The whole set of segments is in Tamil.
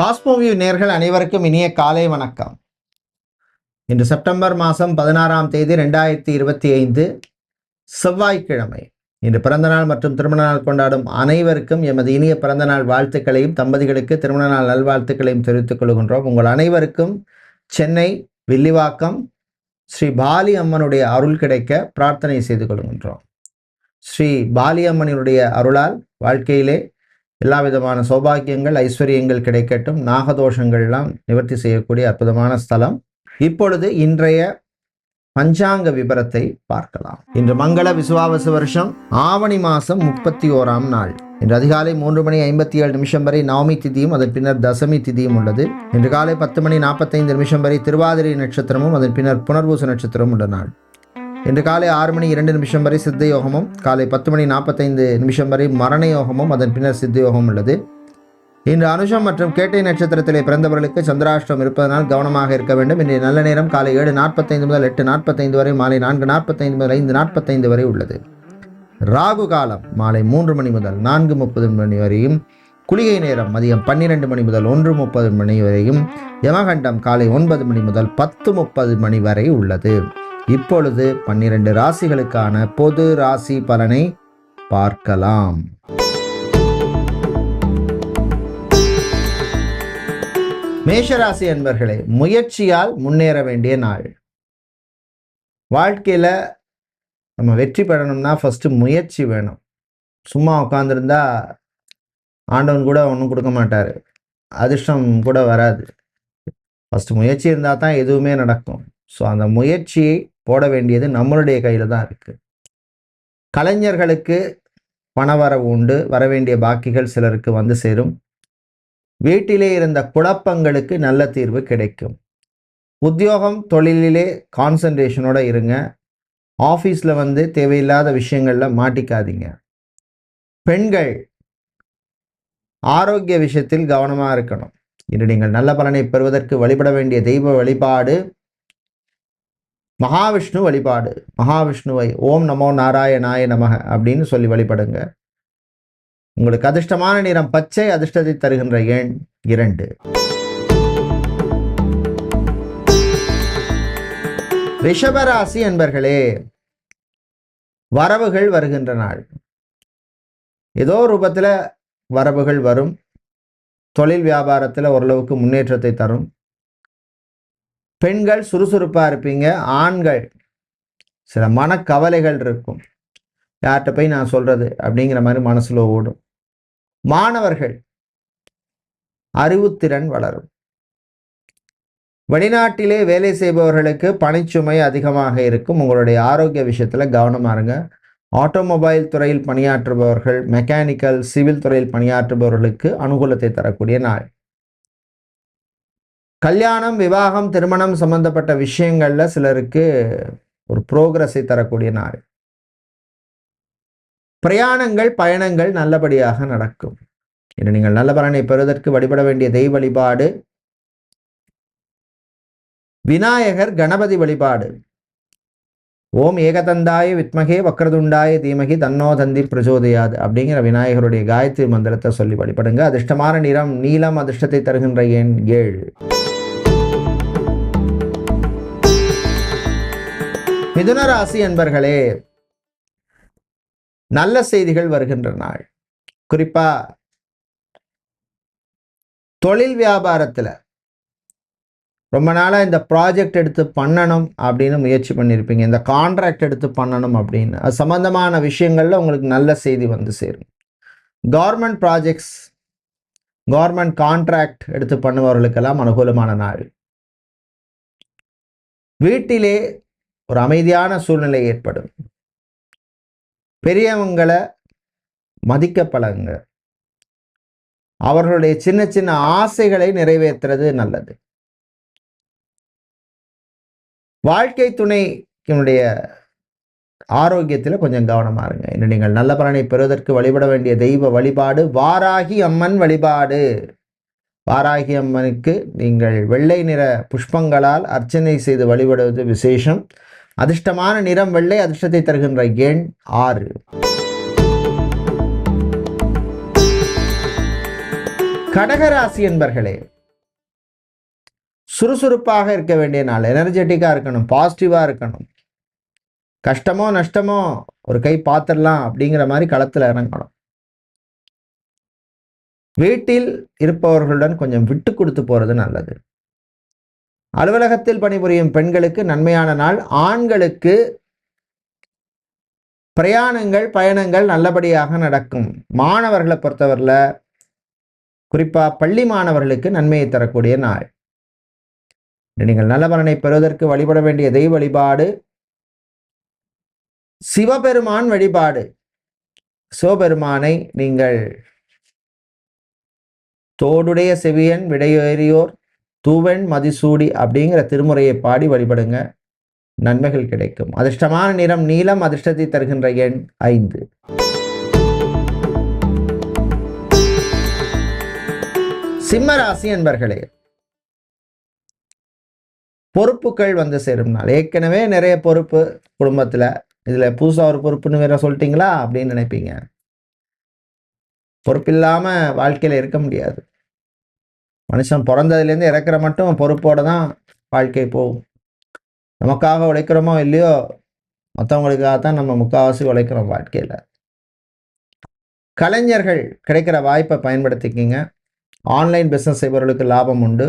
காஸ்மோவியூ நேர்கள் அனைவருக்கும் இனிய காலை வணக்கம். இன்று செப்டம்பர் மாதம் பதினாறாம் தேதி ரெண்டாயிரத்தி இருபத்தி ஐந்து செவ்வாய்க்கிழமை. இன்று பிறந்தநாள் மற்றும் திருமண நாள் கொண்டாடும் அனைவருக்கும் எமது இனிய பிறந்தநாள் வாழ்த்துக்களையும் தம்பதிகளுக்கு திருமண நாள் நல்வாழ்த்துக்களையும் தெரிவித்துக் கொள்கின்றோம். உங்கள் அனைவருக்கும் சென்னை வில்லிவாக்கம் ஸ்ரீ பாலி அம்மனுடைய அருள் கிடைக்க பிரார்த்தனை செய்து கொள்கின்றோம். ஸ்ரீ பாலி அம்மனினுடைய அருளால் வாழ்க்கையிலே எல்லா விதமான சௌபாகியங்கள் ஐஸ்வர்யங்கள் கிடைக்கட்டும் நாகதோஷங்கள்லாம் நிவர்த்தி செய்யக்கூடிய அற்புதமான ஸ்தலம். இப்பொழுது இன்றைய பஞ்சாங்க விபரத்தை பார்க்கலாம். இன்று மங்கள விசுவாவச வருஷம் ஆவணி மாதம் முப்பத்தி ஓராம் நாள். இன்று அதிகாலை மூன்று மணி ஐம்பத்தி ஏழு நிமிஷம் வரை நவமி திதியும் அதன் பின்னர் தசமி திதியும் உள்ளது. இன்று காலை பத்து மணி நாற்பத்தைந்து நிமிஷம் வரை திருவாதிரை நட்சத்திரமும் அதன் பின்னர் புனர்பூச நட்சத்திரமும் உள்ள நாள். இன்று காலை ஆறு மணி இரண்டு நிமிஷம் வரை சித்த யோகமும் காலை பத்து மணி நாற்பத்தைந்து நிமிஷம் வரை மரண யோகமும் அதன் பின்னர் சித்த யோகம் உள்ளது. இன்று அனுஷம் மற்றும் கேட்டை நட்சத்திரத்திலே பிறந்தவர்களுக்கு சந்திராஷ்டம் இருப்பதனால் கவனமாக இருக்க வேண்டும். இன்றைய நல்ல நேரம் காலை ஏழு நாற்பத்தைந்து முதல் எட்டு நாற்பத்தைந்து வரை மாலை நான்கு நாற்பத்தைந்து முதல் ஐந்து நாற்பத்தைந்து வரை உள்ளது. ராகு காலம் மாலை மூன்று மணி முதல் நான்கு முப்பது மணி வரையும் குளிகை நேரம் மதியம் பன்னிரெண்டு மணி முதல் ஒன்று முப்பது மணி வரையும் யமகண்டம் காலை ஒன்பது மணி முதல் பத்து முப்பது மணி வரை உள்ளது. இப்பொழுது பன்னிரண்டு ராசிகளுக்கான பொது ராசி பலனை பார்க்கலாம். மேஷராசி அன்பர்களே முயற்சியால் முன்னேற வேண்டிய நாள். வாழ்க்கையில் நம்ம வெற்றி பெறணும்னா ஃபஸ்ட்டு முயற்சி வேணும். சும்மா உட்காந்துருந்தா ஆண்டவன் கூட ஒன்றும் கொடுக்க மாட்டார். அதிர்ஷ்டம் கூட வராது. ஃபஸ்ட்டு முயற்சி இருந்தால் தான் எதுவுமே நடக்கும். ஸோ அந்த முயற்சியை போட வேண்டியது நம்மளுடைய கையில் தான் இருக்குது கலைஞர்களுக்கு பணவரவு உண்டு வர வேண்டிய பாக்கிகள் சிலருக்கு வந்து சேரும். வீட்டிலே இருந்த குழப்பங்களுக்கு நல்ல தீர்வு கிடைக்கும். உத்தியோகம் தொழிலிலே கான்சன்ட்ரேஷனோட இருங்க. ஆஃபீஸில் வந்து தேவையில்லாத விஷயங்களில் மாட்டிக்காதீங்க. பெண்கள் ஆரோக்கிய விஷயத்தில் கவனமாக இருக்கணும். இன்று நீங்கள் நல்ல பலனை பெறுவதற்கு வழிபட வேண்டிய தெய்வ வழிபாடு மகாவிஷ்ணு வழிபாடு. மகாவிஷ்ணுவை ஓம் நமோ நாராயணாய நமக அப்படின்னு சொல்லி வழிபடுங்க. உங்களுக்கு அதிர்ஷ்டமான நிறம் பச்சை அதிர்ஷ்டத்தை தருகின்ற எண் இரண்டு. ரிஷபராசி என்பர்களே வரவுகள் வருகின்ற நாள். ஏதோ ரூபத்தில் வரவுகள் வரும். தொழில் வியாபாரத்தில் ஓரளவுக்கு முன்னேற்றத்தை தரும். பெண்கள் சுறுசுறுப்பாக இருப்பீங்க ஆண்கள் சில மனக்கவலைகள் இருக்கும். யார்கிட்ட போய் நான் சொல்கிறது அப்படிங்கிற மாதிரி மனசில் ஓடும். மாணவர்கள் அறிவுத்திறன் வளரும். வெளிநாட்டிலே வேலை செய்பவர்களுக்கு பணிச்சுமை அதிகமாக இருக்கும். உங்களுடைய ஆரோக்கிய விஷயத்தில் கவனமாக இருங்க. ஆட்டோமொபைல் துறையில் பணியாற்றுபவர்கள் மெக்கானிக்கல் சிவில் துறையில் பணியாற்றுபவர்களுக்கு அனுகூலத்தை தரக்கூடிய நாள். கல்யாணம் விவாகம் திருமணம் சம்பந்தப்பட்ட விஷயங்கள்ல சிலருக்கு ஒரு புரோகிரஸை தரக்கூடிய நாள். பிரயாணங்கள் பயணங்கள் நல்லபடியாக நடக்கும். இன்று நீங்கள் நல்ல பலனை பெறுவதற்கு வழிபட வேண்டிய தெய்வ வழிபாடு. விநாயகர் கணபதி வழிபாடு. ஓம் ஏகதந்தாய வித்மகே வக்ரதுண்டாய தீமகி தன்னோ தந்தி பிரச்சோதயாது அப்படிங்கிற விநாயகருடைய காயத்ரி மந்திரத்தை சொல்லி வழிபடுங்க. அதிர்ஷ்டமான நிறம் நீலம் அதிர்ஷ்டத்தை தருகின்ற எண் ஏழு. மிதுன ராசி என்பர்களே நல்ல செய்திகள் வருகின்ற நாள். குறிப்பா தொழில் வியாபாரத்தில் ரொம்ப நாளாக இந்த ப்ராஜெக்ட் எடுத்து பண்ணணும் அப்படின்னு முயற்சி பண்ணியிருப்பீங்க இந்த கான்ட்ராக்ட் எடுத்து பண்ணணும் அப்படின்னு. அது சம்மந்தமான விஷயங்களில் உங்களுக்கு நல்ல செய்தி வந்து சேரும். கவர்மெண்ட் ப்ராஜெக்ட்ஸ் கவர்மெண்ட் கான்ட்ராக்ட் எடுத்து பண்ணுபவர்களுக்கெல்லாம் அனுகூலமான நாள். வீட்டிலே ஒரு அமைதியான சூழ்நிலை ஏற்படும். பெரியவங்களை மதிக்க பழகுங்க அவர்களுடைய சின்ன சின்ன ஆசைகளை நிறைவேற்றுறது நல்லது. வாழ்க்கை துணைக்கினுடைய ஆரோக்கியத்தில் கொஞ்சம் கவனமாக இருங்க. இன்னும் நீங்கள் நல்ல பலனை பெறுவதற்கு வழிபட வேண்டிய தெய்வ வழிபாடு வாராகி அம்மன் வழிபாடு. வாராகி அம்மனுக்கு நீங்கள் வெள்ளை நிற புஷ்பங்களால் அர்ச்சனை செய்து வழிபடுவது விசேஷம். அதிர்ஷ்டமான நிறம் வெள்ளை அதிர்ஷ்டத்தை தருகின்ற எண் ஆறு. கடகராசி என்பர்களே சுறுசுறுப்பாக இருக்க வேண்டிய நாள். எனர்ஜெட்டிக்காக இருக்கணும் பாசிட்டிவாக இருக்கணும். கஷ்டமோ நஷ்டமோ ஒரு கை பார்த்துடலாம் அப்படிங்கிற மாதிரி களத்தில் இறங்கணும். வீட்டில் இருப்பவர்களுடன் கொஞ்சம் விட்டு கொடுத்து போகிறது நல்லது. அலுவலகத்தில் பணிபுரியும் பெண்களுக்கு நன்மையான நாள். ஆண்களுக்கு பிரயாணங்கள் பயணங்கள் நல்லபடியாக நடக்கும். மாணவர்களை பொறுத்தவரையில் குறிப்பாக பள்ளி மாணவர்களுக்கு நன்மையை தரக்கூடிய நாள். நீங்கள் நல்ல பலனை பெறுவதற்கு வழிபட வேண்டிய தெய்வ வழிபாடு. சிவபெருமான் வழிபாடு. சிவபெருமானை நீங்கள் தோடுடைய செவியன் விடையேறியோர். தூவன் மதிசூடி அப்படிங்கிற திருமுறையை பாடி வழிபடுங்க. நன்மைகள் கிடைக்கும். அதிர்ஷ்டமான நிறம் நீளம் அதிர்ஷ்டத்தை தருகின்ற எண் ஐந்து. சிம்மராசி என்பர்களே பொறுப்புகள் வந்து சேரும் நாள். ஏற்கனவே நிறைய பொறுப்பு குடும்பத்தில். இதில் புதுசாக ஒரு பொறுப்புன்னு வேற சொல்லிட்டீங்களா அப்படின்னு நினைப்பீங்க. பொறுப்பில்லாமல் வாழ்க்கையில் இருக்க முடியாது. மனுஷன் பிறந்ததுலேருந்து இறக்குற மட்டும் பொறுப்போடு தான் வாழ்க்கை போகும். நமக்காக உழைக்கிறோமோ இல்லையோ மற்றவங்களுக்காக தான் நம்ம முக்கால்வாசி உழைக்கிறோம் வாழ்க்கையில். கலைஞர்கள் கிடைக்கிற வாய்ப்பை பயன்படுத்திக்கிங்க. ஆன்லைன் பிஸ்னஸ் செய்பவர்களுக்கு லாபம் உண்டு.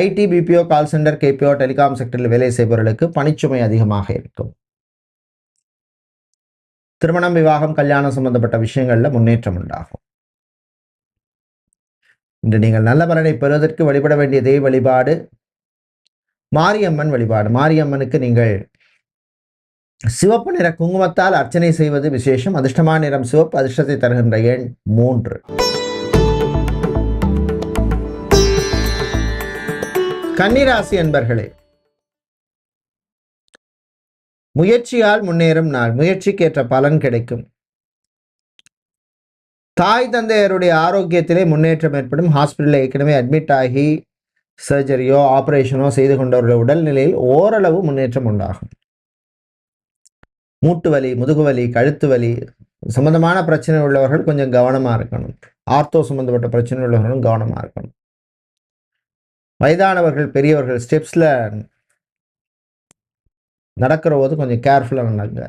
IT BPO call centre KPO telecom செக்டரில் வேலை செய்பவர்களுக்கு பணிச்சுமை அதிகமாக இருக்கும். திருமணம் விவாகம் கல்யாணம் சம்பந்தப்பட்ட விஷயங்களில் முன்னேற்றம் உண்டாகும். இன்று நீங்கள் நல்ல பலனை பெறுவதற்கு வழிபட வேண்டிய தெய்வ வழிபாடு மாரியம்மன் வழிபாடு. மாரியம்மனுக்கு நீங்கள் சிவப்பு நிற குங்குமத்தால் அர்ச்சனை செய்வது விசேஷம். அதிர்ஷ்டமான நிறம் சிவப்பு அதிர்ஷ்டத்தை தருகின்ற எண் மூன்று. கன்னிராசி என்பர்களே முயற்சியால் முன்னேறும் நாள். முயற்சிக்கேற்ற பலன் கிடைக்கும். தாய் தந்தையருடைய ஆரோக்கியத்திலே முன்னேற்றம் ஏற்படும். ஹாஸ்பிட்டலில் ஏற்கனவே அட்மிட் ஆகி சர்ஜரியோ ஆப்ரேஷனோ செய்து கொண்டவர்கள் உடல்நிலையில் ஓரளவு முன்னேற்றம் உண்டாகும். மூட்டு வலி முதுகு வலி கழுத்து வலி சம்பந்தமான பிரச்சனை உள்ளவர்கள் கொஞ்சம் கவனமாக இருக்கணும். ஆர்த்தோ சம்பந்தப்பட்ட பிரச்சனை உள்ளவர்களும் கவனமாக இருக்கணும். வயதானவர்கள் பெரியவர்கள் ஸ்டெப்ஸில் நடக்கிற போது கொஞ்சம் கேர்ஃபுல்லாக நடங்க.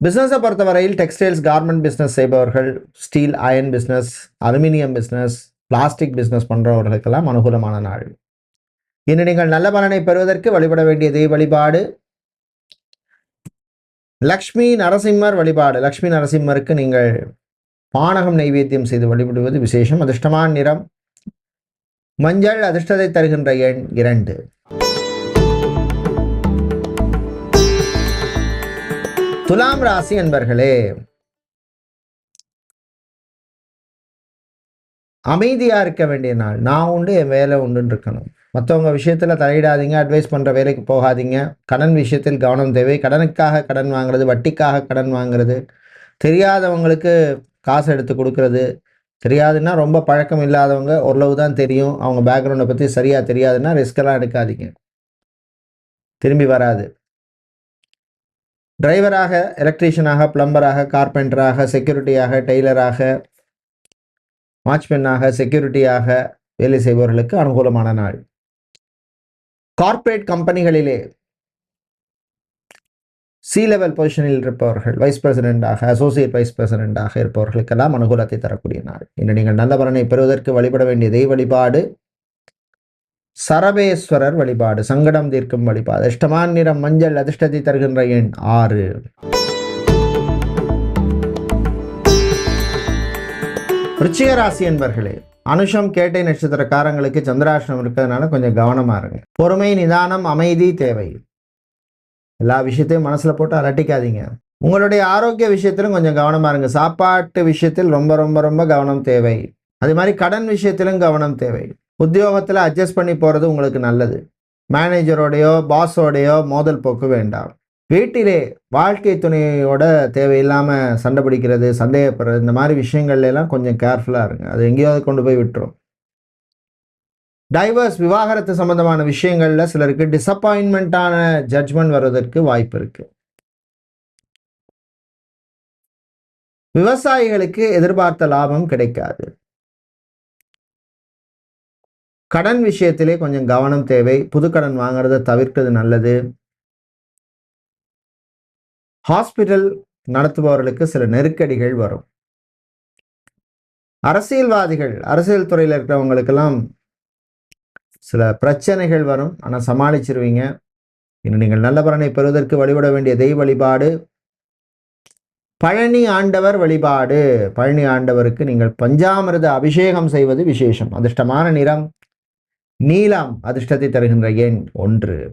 பிஸ்னஸை பொறுத்தவரையில் டெக்ஸ்டைல்ஸ் கார்மெண்ட் பிஸ்னஸ் செய்பவர்கள் steel iron business aluminium business plastic business பண்ணுறவர்களுக்கெல்லாம் அனுகூலமான நாள். இன்று நீங்கள் நல்ல பலனை பெறுவதற்கு வழிபட வேண்டிய தெய்வ வழிபாடு. லக்ஷ்மி நரசிம்மர் வழிபாடு. லக்ஷ்மி நரசிம்மருக்கு நீங்கள் பானகம் நைவேத்தியம் செய்து வழிபடுவது விசேஷம். அதிர்ஷ்டமான நிறம். மஞ்சள் அதிர்ஷ்டத்தை தருகின்ற எண் இரண்டு. துலாம் ராசி என்பர்களே அமைதியா இருக்க வேண்டிய நாள். நான் உண்டு என் வேலை உண்டுன்னு இருக்கணும். மற்றவங்க விஷயத்தில் தலையிடாதீங்க அட்வைஸ் பண்ணுற வேலைக்கு போகாதீங்க. கடன் விஷயத்தில் கவனம் தேவை. கடனுக்காக கடன் வாங்குறது வட்டிக்காக கடன் வாங்குறது. தெரியாதவங்களுக்கு காசு எடுத்து கொடுக்கறது. தெரியாதுன்னா ரொம்ப பழக்கம் இல்லாதவங்க ஓரளவு தான் தெரியும். அவங்க பேக்ரவுண்டை பற்றி சரியாக தெரியாதுன்னா ரிஸ்க்கெல்லாம் எடுக்காதீங்க. திரும்பி வராது. டிரைவராக எலக்ட்ரீஷியனாக பிளம்பராக கார்பெண்டராக செக்யூரிட்டியாக டெய்லராக வாட்ச்மேனாக செக்யூரிட்டியாக வேலை செய்பவர்களுக்கு அனுகூலமான நாள். கார்ப்பரேட் கம்பெனிகளிலே சி லெவல் பொசிஷனில் இருப்பவர்கள் வைஸ் பிரசிடென்டாக அசோசியேட் வைஸ் பிரசிடென்டாக இருப்பவர்களுக்கெல்லாம் அனுகூலத்தை தரக்கூடிய நாள். இன்று நீங்கள் நல்ல பலனை பெறுவதற்கு வழிபட வேண்டிய தெய்வ வழிபாடு சரபேஸ்வரர் வழிபாடு சங்கடம் தீர்க்கும் வழிபாடு அதிர்ஷ்டமான நிறம் மஞ்சள் அதிர்ஷ்டத்தை தருகின்ற எண் ஆறு. ரிச்சிக ராசி என்பர்களே அனுஷம் கேட்டை நட்சத்திரக்காரங்களுக்கு சந்திராஷ்டம் இருக்கிறதுனால கொஞ்சம் கவனமா இருங்க. பொறுமை நிதானம் அமைதி தேவை. எல்லா விஷயத்தையும் மனசுல போட்டு அலட்டிக்காதீங்க. உங்களுடைய ஆரோக்கிய விஷயத்திலும் கொஞ்சம் கவனமா இருங்க. சாப்பாட்டு விஷயத்தில் ரொம்ப ரொம்ப ரொம்ப கவனம் தேவை. அதே மாதிரி கடன் விஷயத்திலும் கவனம் தேவை. உத்தியோகத்தில் அட்ஜஸ்ட் பண்ணி போகிறது உங்களுக்கு நல்லது. மேனேஜரோடையோ பாஸோடையோ மோதல் போக்கு வேண்டாம். வீட்டிலே வாழ்க்கை துணையோட தேவையில்லாமல் சண்டை பிடிக்கிறது சந்தேகப்படுறது இந்த மாதிரி விஷயங்கள்லாம் கொஞ்சம் கேர்ஃபுல்லாக இருங்க. அது எங்கேயாவது கொண்டு போய் விட்டுரும். டைவர்ஸ் விவாகரத்து சம்மந்தமான விஷயங்களில் சிலருக்கு டிசப்பாயின்மெண்ட்டான ஜட்ஜ்மெண்ட் வர்றதற்கு வாய்ப்பு இருக்குது விவசாயிகளுக்கு எதிர்பார்த்த லாபம் கிடைக்காது. கடன் விஷயத்திலே கொஞ்சம் கவனம் தேவை. புதுக்கடன் வாங்குறத தவிர்க்கிறது நல்லது. ஹாஸ்பிட்டல் நடத்துபவர்களுக்கு சில நெருக்கடிகள் வரும். அரசியல்வாதிகள் அரசியல் துறையில் இருக்கிறவங்களுக்கெல்லாம் சில பிரச்சனைகள் வரும். ஆனால் சமாளிச்சிருவீங்க. இன்னும் நீங்கள் நல்ல பலனை பெறுவதற்கு வழிபட வேண்டிய தெய்வ வழிபாடு. பழனி ஆண்டவர் வழிபாடு. பழனி ஆண்டவருக்கு நீங்கள் பஞ்சாமிரத அபிஷேகம் செய்வது விசேஷம். அதிர்ஷ்டமான நிறம். நீலாம் அதிர்ஷ்டத்தை தருகின்ற எண் ஒன்று.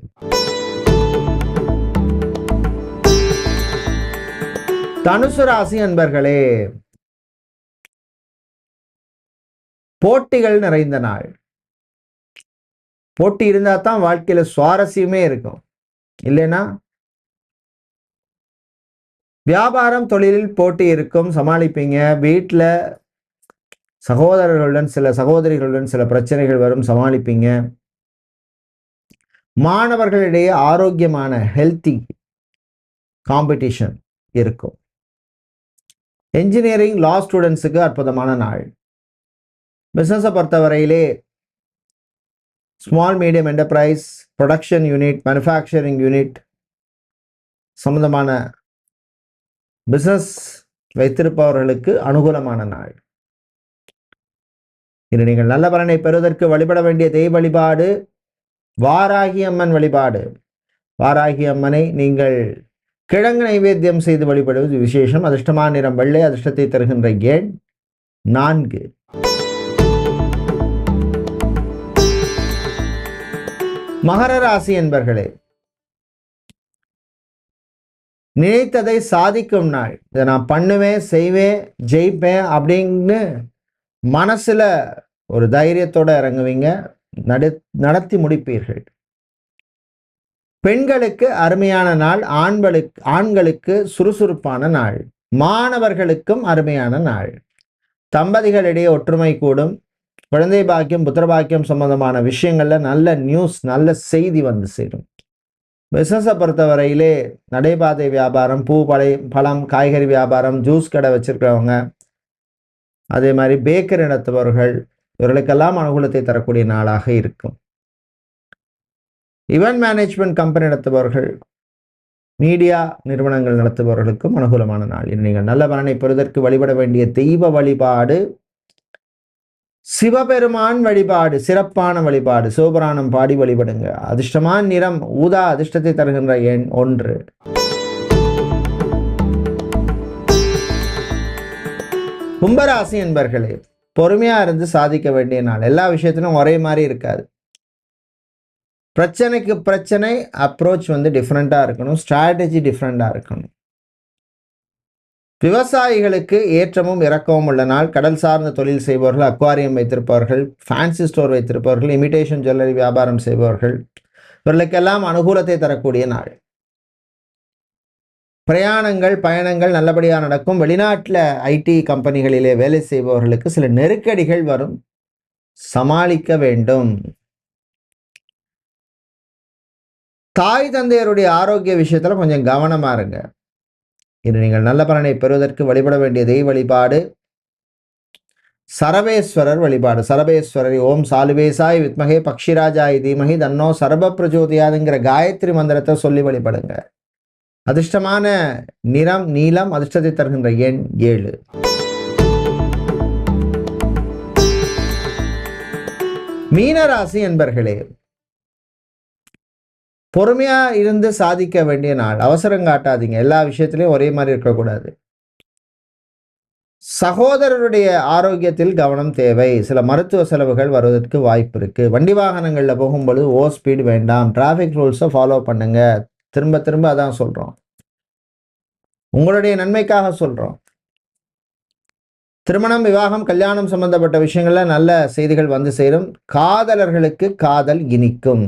தனுசு ராசி அன்பர்களே போட்டிகள் நிறைந்த நாள். போட்டி இருந்தா தான் வாழ்க்கையில சுவாரஸ்யமே இருக்கும். இல்லைன்னா? வியாபாரம் தொழிலில் போட்டி இருக்கும் சமாளிப்பீங்க. வீட்டில் சகோதரர்களுடன் சில சகோதரிகளுடன் சில பிரச்சனைகள் வரும் சமாளிப்பீங்க. மாணவர்களிடையே ஆரோக்கியமான ஹெல்த்தி காம்படிஷன் இருக்கும். என்ஜினியரிங் லா ஸ்டூடெண்ட்ஸுக்கு அற்புதமான நாள். பிஸ்னஸை பொறுத்தவரையிலே small medium enterprise production unit manufacturing unit சம்பந்தமான பிஸ்னஸ் வைத்திருப்பவர்களுக்கு அனுகூலமான நாள். இன்று நீங்கள் நல்ல பலனை பெறுவதற்கு வழிபட வேண்டிய தெய்வ வழிபாடு வாராகி அம்மன் வழிபாடு. வாராகி அம்மனை நீங்கள் கிழங்கு நைவேத்தியம் செய்து வழிபடுவது விசேஷம். அதிர்ஷ்டமான நிறம் வெள்ளை அதிர்ஷ்டத்தை தருகின்ற எண் நான்கு. மகர ராசி என்பர்களே நினைத்ததை சாதிக்கும் நாள். இதை நான் பண்ணுவேன் செய்வேன் ஜெயிப்பேன் அப்படின்னு மனசுல ஒரு தைரியத்தோடு இறங்குவீங்க. நடு நடத்தி முடிப்பீர்கள். பெண்களுக்கு அருமையான நாள் ஆண்களுக்கு ஆண்களுக்கு சுறுசுறுப்பான நாள் மாணவர்களுக்கும் அருமையான நாள். தம்பதிகளிடையே ஒற்றுமை கூடும். குழந்தை பாக்கியம் புத்திர பாக்கியம் சம்பந்தமான விஷயங்களில் நல்ல நியூஸ் நல்ல செய்தி வந்து சேரும். பிஸ்னஸை பொறுத்தவரையிலே நடைபாதை வியாபாரம் பூ பழை பழம் காய்கறி வியாபாரம் ஜூஸ் கடை வச்சிருக்கிறவங்க அதே மாதிரி பேக்கரி நடத்துபவர்கள் இவர்களுக்கெல்லாம் அனுகூலத்தை தரக்கூடிய நாளாக இருக்கும். இவெண்ட் மேனேஜ்மெண்ட் கம்பெனி நடத்துபவர்கள் மீடியா நிறுவனங்கள் நடத்துபவர்களுக்கும் அனுகூலமான நாள். இன்று நீங்கள் நல்ல பலனை பெறுவதற்கு வழிபட வேண்டிய தெய்வ வழிபாடு சிவபெருமான் வழிபாடு சிறப்பான வழிபாடு சிவபுராணம் பாடி வழிபடுங்க. அதிர்ஷ்டமான நிறம் ஊதா அதிர்ஷ்டத்தை தருகின்ற எண் ஒன்று. கும்பராசி என்பர்களே பொறுமையாக இருந்து சாதிக்க வேண்டிய நாள். எல்லா விஷயத்திலும் ஒரே மாதிரி இருக்காது. பிரச்சனைக்கு பிரச்சனை அப்ரோச் வந்து டிஃப்ரெண்ட்டாக இருக்கணும். ஸ்ட்ராட்டஜி டிஃப்ரெண்ட்டாக இருக்கணும். விவசாயிகளுக்கு ஏற்றமும் இறக்கமும் உள்ள நாள். கடல் சார்ந்த தொழில் செய்பவர்கள் அக்வாரியம் வைத்திருப்பவர்கள் ஃபேன்சி ஸ்டோர் வைத்திருப்பவர்கள் இமிடேஷன் ஜுவல்லரி வியாபாரம் செய்பவர்கள். இவர்களுக்கெல்லாம் அனுகூலத்தை தரக்கூடிய நாள். பிரயாணங்கள் பயணங்கள் நல்லபடியாக நடக்கும். வெளிநாட்டில் ஐடி கம்பெனிகளிலே வேலை செய்பவர்களுக்கு சில நெருக்கடிகள் வரும். சமாளிக்க வேண்டும். தாய் தந்தையருடைய ஆரோக்கிய விஷயத்தில் கொஞ்சம் கவனமா இருங்க. இது நீங்கள் நல்ல பலனை பெறுவதற்கு வழிபட வேண்டிய தெய்வ வழிபாடு சரவேஸ்வரர் வழிபாடு. சரவேஸ்வரர் ஓம் சாலுவேசாய் வித்மகே பக்ஷிராஜாய் தீமகி தன்னோ சரப பிரஜோதியாதுங்கிற காயத்ரி மந்திரத்தை சொல்லி வழிபடுங்க. அதிர்ஷ்டமான நிறம் நீலம் அதிர்ஷ்டத்தை தருகின்ற எண் ஏழு. மீனராசி என்பர்களே பொறுமையா இருந்து சாதிக்க வேண்டிய நாள். அவசரம் காட்டாதீங்க. எல்லா விஷயத்திலையும் ஒரே மாதிரி இருக்கக்கூடாது. சகோதரருடைய ஆரோக்கியத்தில் கவனம் தேவை. சில மருத்துவ செலவுகள் வருவதற்கு வாய்ப்பு இருக்கு. வண்டி வாகனங்களில் போகும்பொழுது ஓ ஸ்பீடு வேண்டாம். டிராஃபிக் ரூல்ஸை ஃபாலோ பண்ணுங்க. திரும்ப திரும்ப அதான் சொல்றோம். உங்களுடைய நன்மைக்காக சொல்றோம். திருமணம் விவாகம் கல்யாணம் சம்பந்தப்பட்ட விஷயங்கள்ல நல்ல செய்திகள் வந்து சேரும். காதலர்களுக்கு காதல் இனிக்கும்.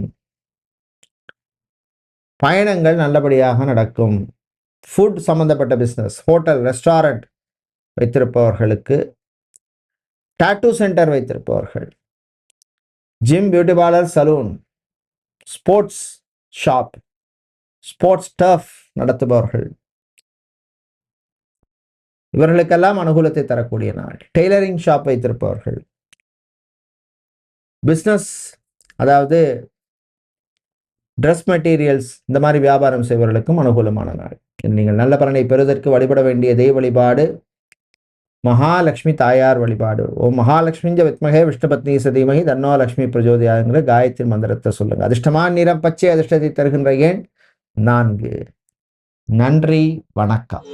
பயணங்கள் நல்லபடியாக நடக்கும். ஃபுட் சம்மந்தப்பட்ட பிஸ்னஸ் ஹோட்டல் ரெஸ்டாரண்ட் வைத்திருப்பவர்களுக்கு டாட்டூ சென்டர் வைத்திருப்பவர்கள் gym beauty parlour salon sports shop sports turf நடத்துபவர்கள். இவர்களுக்கெல்லாம் அனுகூலத்தை தரக்கூடிய நாள். டெய்லரிங் ஷாப் வைத்திருப்பவர்கள் பிஸ்னஸ் அதாவது ட்ரெஸ் மெட்டீரியல்ஸ் இந்த மாதிரி வியாபாரம் செய்வர்களுக்கும் அனுகூலமான நாள். நீங்கள் நல்ல பலனை பெறுவதற்கு வழிபட வேண்டிய தெய்வ வழிபாடு மகாலட்சுமி தாயார் வழிபாடு. ஓ மகாலட்சுமிஞ்ச வித்மகே விஷ்ணுபத்னி சதீமகி தன்னோ லட்சுமி பிரஜோதியாங்கிற காயத்ரி மந்திரத்தை சொல்லுங்க. அதிர்ஷ்டமான நிறம் பச்சை அதிர்ஷ்டத்தை தருகின்ற ஏன்? நான்கு. நன்றி வணக்கம்.